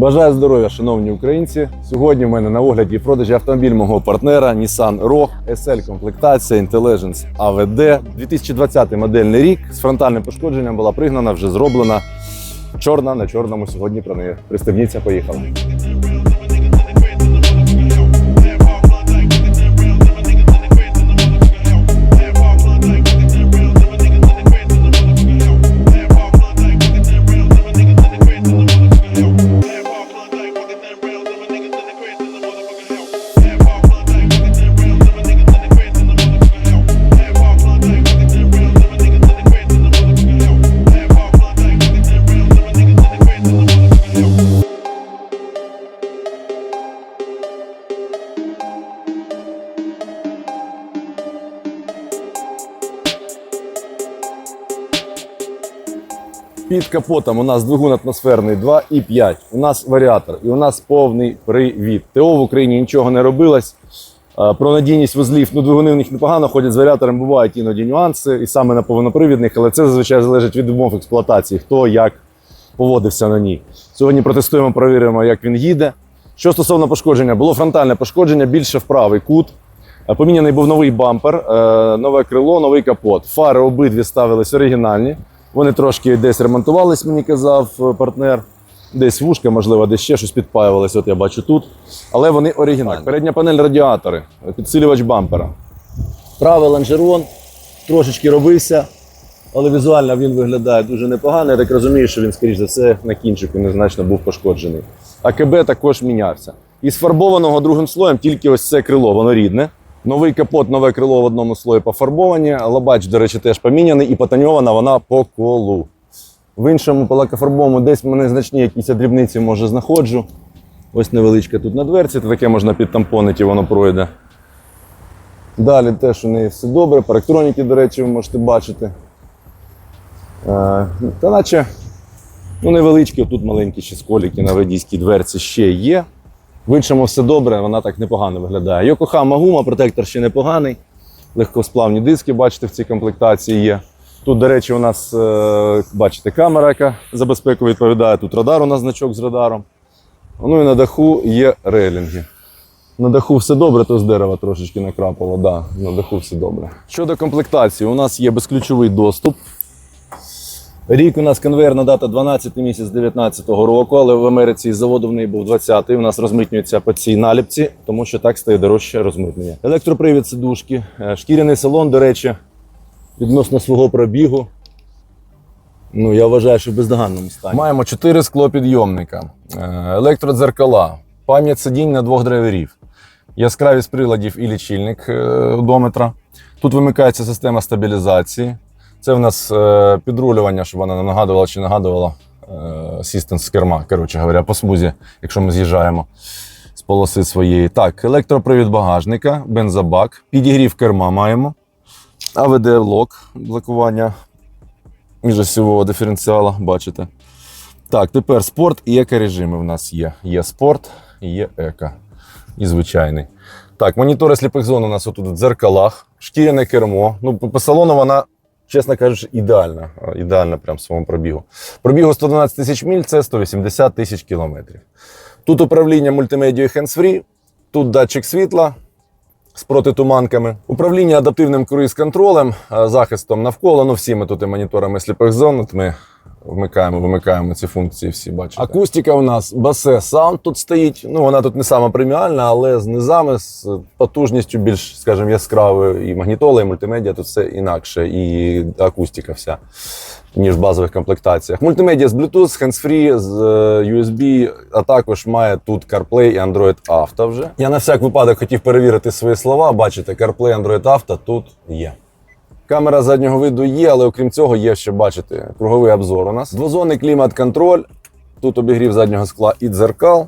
Бажаю здоров'я, шановні українці. Сьогодні в мене на огляді продажі автомобіль мого партнера Nissan Rogue SL комплектація Intelligence AVD. 2020 модельний рік з фронтальним пошкодженням була пригнана, вже зроблена. Чорна на чорному сьогодні про неї. Пристебніться, поїхали. Під капотом у нас двигун атмосферний 2,5. У нас варіатор і у нас повний привід. ТО в Україні нічого не робилось. Е, Про надійність вузлів, ну двигуни в них непогано ходять з варіатором, бувають іноді нюанси, і саме на повнопривідних, але це зазвичай залежить від умов експлуатації, хто як поводився на ній. Сьогодні протестуємо, перевіримо, як він їде. Що стосовно пошкодження, було фронтальне пошкодження більше в правий кут. Е, Поміняний був новий бампер, е, нове крило, новий капот. Фари обидві ставились оригінальні. Вони трошки десь ремонтувались, мені казав е, партнер. Десь вушка, можливо, десь ще щось підпаювалось, от я бачу тут. Але вони оригінальні. Передня панель радіатори, підсилювач бампера. Правий лонжерон трошечки робився, але візуально він виглядає дуже непогано. Я так розумію, що він, скоріш за все, на кінчику незначно був пошкоджений. АКБ також мінявся. Із фарбованого другим слоєм тільки ось це крило, воно рідне. Новий капот, нове крило в одному слої пофарбовані. Лобач, до речі, теж поміняний і потоньована вона по колу. В іншому по лакофарбовому десь мене значні якісь дрібниці може знаходжу. Ось невеличка тут на дверці, таке можна підтампонити, воно пройде. Далі теж у неї все добре. По до речі, ви можете бачити. Е, та наче ну, невеличкі, тут маленькі ще сколіки на водійській дверці ще є. В іншому все добре, вона так непогано виглядає. Йокохама гума, протектор ще непоганий. Легкосплавні диски, бачите, в цій комплектації є. Тут, до речі, у нас, е, бачите, камера, яка за безпеку відповідає. Тут радар, у нас значок з радаром. Ну і на даху є рейлінги. На даху все добре, то з дерева трошечки накрапало. Да, на даху все добре. Щодо комплектації, у нас є безключовий доступ. Рік у нас конвейерна дата 12 місяць 19 року, але в Америці заводу в неї був 20-й. У нас розмитнюється по цій наліпці, тому що так стає дорожче розмитнення. Електропривід сидушки, е, шкіряний салон, до речі, відносно свого пробігу. Ну, я вважаю, що в бездоганному стані. Маємо 4 склопідйомника, е, електродзеркала, пам'ять сидінь на двох драйверів, яскравість приладів і лічильник е, одометра. Тут вимикається система стабілізації. Це в нас е, підрулювання, щоб вона не нагадувала чи нагадувала е, сістенс з керма, коротше говоря, по смузі, якщо ми з'їжджаємо з полоси своєї. Так, електропривід багажника, бензобак, підігрів керма маємо. АВД-лок, блокування міжосьового диференціала, бачите. Так, тепер спорт і еко-режими в нас є. Є спорт, є еко. І звичайний. Так, монітори сліпих зон у нас отут в дзеркалах, шкіряне кермо. Ну, по салону вона, чесно кажучи, ідеально Ідеальна прям в своєму пробігу. Пробігу 112 тисяч міль це 180 тисяч кілометрів. Тут управління мультимедією hands-free, тут датчик світла з протитуманками, управління адаптивним круїз-контролем, е, захистом навколо. Ну, всі ми тут і моніторами сліпих зон. Ми вмикаємо, вимикаємо ці функції, всі бачите. Акустика у нас Basse Sound тут стоїть. Ну, вона тут не сама преміальна, але з низами, з потужністю більш, скажімо, яскравою. І магнітола, і мультимедіа тут все інакше, і акустика вся. Ніж в базових комплектаціях. Мультимедіа з Bluetooth, hands-free, з е, USB, а також має тут CarPlay і Android Auto вже. Я на всяк випадок хотів перевірити свої слова. Бачите, CarPlay, Android Auto тут є. Камера заднього виду є, але окрім цього є ще, бачите, круговий обзор у нас. Двозонний клімат-контроль. Тут обігрів заднього скла і дзеркал.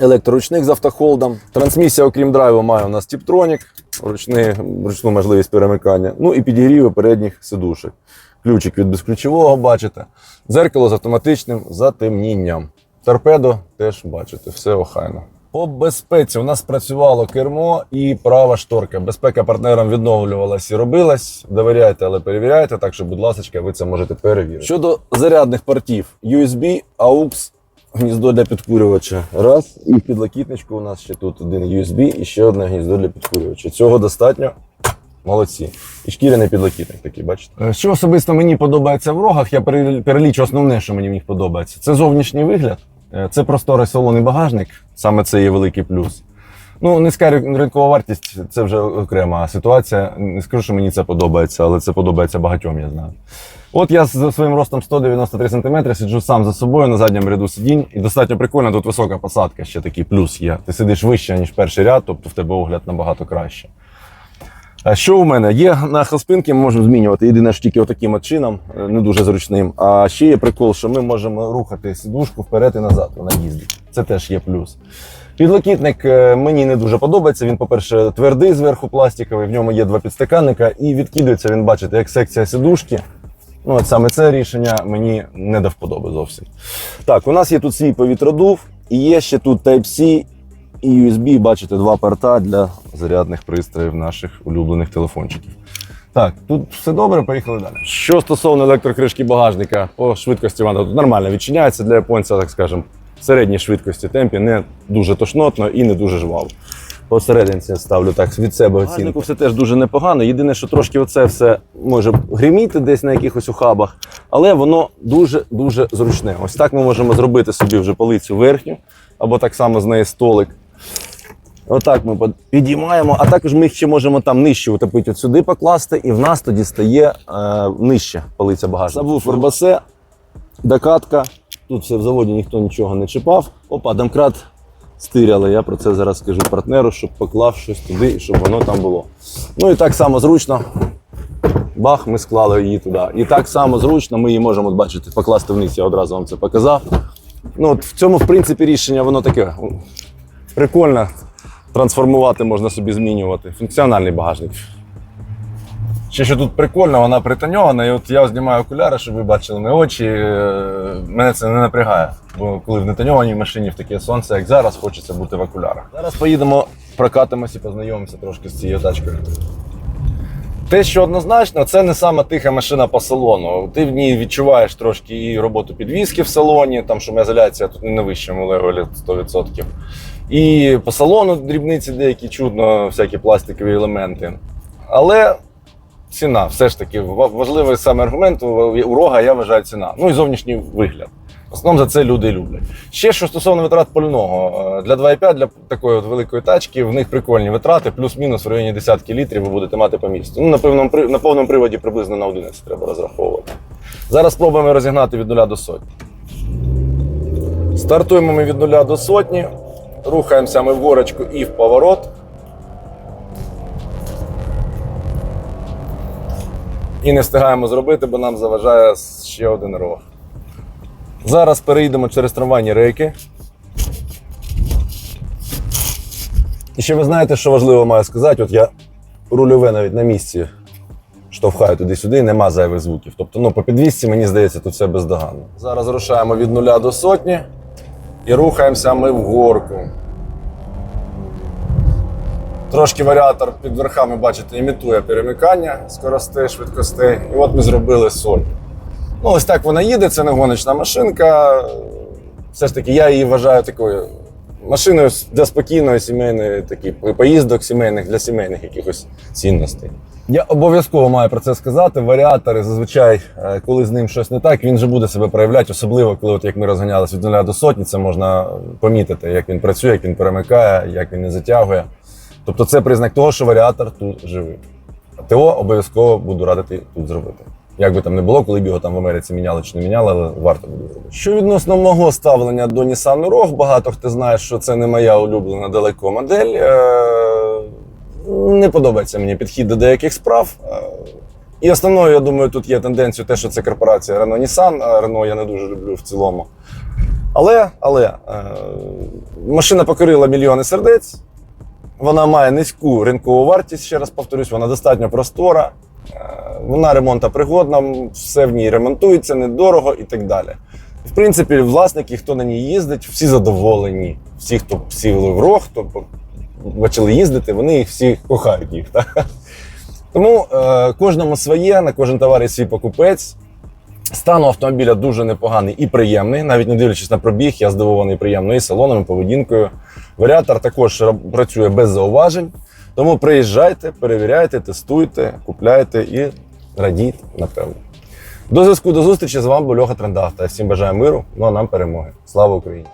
Електроручник з автохолдом. Трансмісія, окрім драйву, має у нас ручний, ручну можливість перемикання. Ну і підігріви передніх сидушок. Ключик від безключового, бачите. Дзеркало з автоматичним затемнінням. Торпедо теж бачите, все охайно. По безпеці у нас працювало кермо і права шторка. Безпека партнерам відновлювалась і робилась. Довіряйте, але перевіряйте, так що, будь ласка, ви це можете перевірити. Щодо зарядних портів USB, AUX, гніздо для підкурювача. Раз. І в підлокітничку у нас ще тут один USB і ще одне гніздо для підкурювача. Цього достатньо. Молодці. І шкіряний підлокітник такий, бачите. Е, Що особисто мені подобається в рогах, я пере- перелічу основне, що мені в них подобається. Це зовнішній вигляд, е, це просторий салонний багажник, саме це є великий плюс. Ну, низька рин- ринкова вартість це вже окрема ситуація. Не скажу, що мені це подобається, але це подобається багатьом, я знаю. От я з своїм ростом 193 см сиджу сам за собою на задньому ряду сидінь, і достатньо прикольно, тут висока посадка, ще такий плюс є. Ти сидиш вище, ніж перший ряд, тобто в тебе огляд набагато краще. А що у мене? Є нахил спинки, ми можемо змінювати. Єдине ж тільки отаким от чином, е, не дуже зручним. А ще є прикол, що ми можемо рухати сидушку вперед і назад, вона їздить. Це теж є плюс. Підлокітник е, мені не дуже подобається. Він, по-перше, твердий зверху пластиковий, в ньому є два підстаканника, і відкидується він, бачите, як секція сидушки. Ну, от саме це рішення мені не до вподоби зовсім. Так, у нас є тут свій повітродув, і є ще тут Type-C і USB, бачите, два порта для зарядних пристроїв наших улюблених телефончиків. Так, тут все добре, поїхали далі. Що стосовно електрокришки багажника, по швидкості вона тут нормально відчиняється для японця, так скажемо, середній швидкості темпі, не дуже тошнотно і не дуже жваво. Посерединці ставлю так від себе оцінку. Все теж дуже непогано. Єдине, що трошки оце все може гриміти десь на якихось ухабах, але воно дуже-дуже зручне. Ось так ми можемо зробити собі вже полицю верхню, або так само з неї столик. Отак ми підіймаємо, а також ми їх ще можемо там нижче утопити от сюди покласти, і в нас тоді стає е, нижче полиця багажника. Сабвуфер басе, докатка. Тут все в заводі ніхто нічого не чіпав. Опа, домкрат стиряли. Я про це зараз скажу партнеру, щоб поклав щось туди, щоб воно там було. Ну і так само зручно. Бах, ми склали її туди. І так само зручно ми її можемо, от бачите, покласти вниз, я одразу вам це показав. Ну, от в цьому, в принципі, рішення воно таке прикольне. Трансформувати можна собі змінювати. Функціональний багажник. Ще що тут прикольно, вона притоньована, і от я знімаю окуляри, щоб ви бачили мої очі. е, Мене це не напрягає. Бо коли в нетоньованій машині в таке сонце, як зараз, хочеться бути в окулярах. Зараз поїдемо, прокатимося і познайомимося трошки з цією тачкою. Те, що однозначно, це не сама тиха машина по салону. Ти в ній відчуваєш трошки і роботу підвіски в салоні, там шумоізоляція тут не на вищому левелі 100%. І по салону дрібниці деякі чудно, всякі пластикові елементи. Але ціна, все ж таки, важливий саме аргумент у рога, я вважаю, ціна. Ну і зовнішній вигляд. В основному за це люди люблять. Ще що стосовно витрат пального, е, для 2,5 для такої от великої тачки в них прикольні витрати, плюс-мінус в районі десятки літрів ви будете мати по місту. Ну, на повному, при- на повному приводі приблизно на 11 треба розраховувати. Зараз спробуємо розігнати від 0 до сотні. Стартуємо ми від 0 до сотні, рухаємося ми в горочку і в поворот. І не встигаємо зробити, бо нам заважає ще один рог. Зараз перейдемо через трамвайні рейки. І ще ви знаєте, що важливо маю сказати, от я рульове навіть на місці штовхаю туди-сюди, нема зайвих звуків. Тобто, ну, по підвісці, мені здається, тут все бездоганно. Зараз рушаємо від нуля до сотні і рухаємося ми в горку. Трошки варіатор під верхами, бачите, імітує перемикання скоростей, швидкостей. І от ми зробили соль. Ну, ось так вона їде, це не гоночна машинка. Все ж таки, я її вважаю такою машиною для спокійної сімейної такі, поїздок сімейних для сімейних якихось цінностей. Я обов'язково маю про це сказати. Варіатори зазвичай, е, коли з ним щось не так, він вже буде себе проявляти, особливо коли, от як ми розганялися від нуля до сотні, це можна помітити, як він працює, як він перемикає, як він не затягує. Тобто це признак того, що варіатор тут живий. ТО обов'язково буду радити тут зробити. Як би там не було, коли б його там в Америці міняли чи не міняли, але варто буде зробити. Що відносно мого ставлення до Nissan Rogue, багато хто знає, що це не моя улюблена далеко модель. Е, Не подобається мені підхід до деяких справ. Е, І основною, я думаю, тут є тенденція те, що це корпорація Renault Nissan, а Renault я не дуже люблю в цілому. Але, але е, машина покорила мільйони сердець. Вона має низьку ринкову вартість, ще раз повторюсь, вона достатньо простора, е, вона ремонтопригодна, все в ній ремонтується недорого і так далі. В принципі, власники, хто на ній їздить, всі задоволені. Всі, хто сіли в рог, хто почали їздити, вони їх всі кохають їх. Так? Тому е, кожному своє, на кожен товар є свій покупець. Стан автомобіля дуже непоганий і приємний, навіть не дивлячись на пробіг, я здивований приємно і салоном, і поведінкою. Варіатор також працює без зауважень. Тому приїжджайте, перевіряйте, тестуйте, купляйте і радійте, напевно. До зв'язку, до зустрічі з вами був Льоха Трендавта. Всім бажаю миру, ну а нам перемоги. Слава Україні!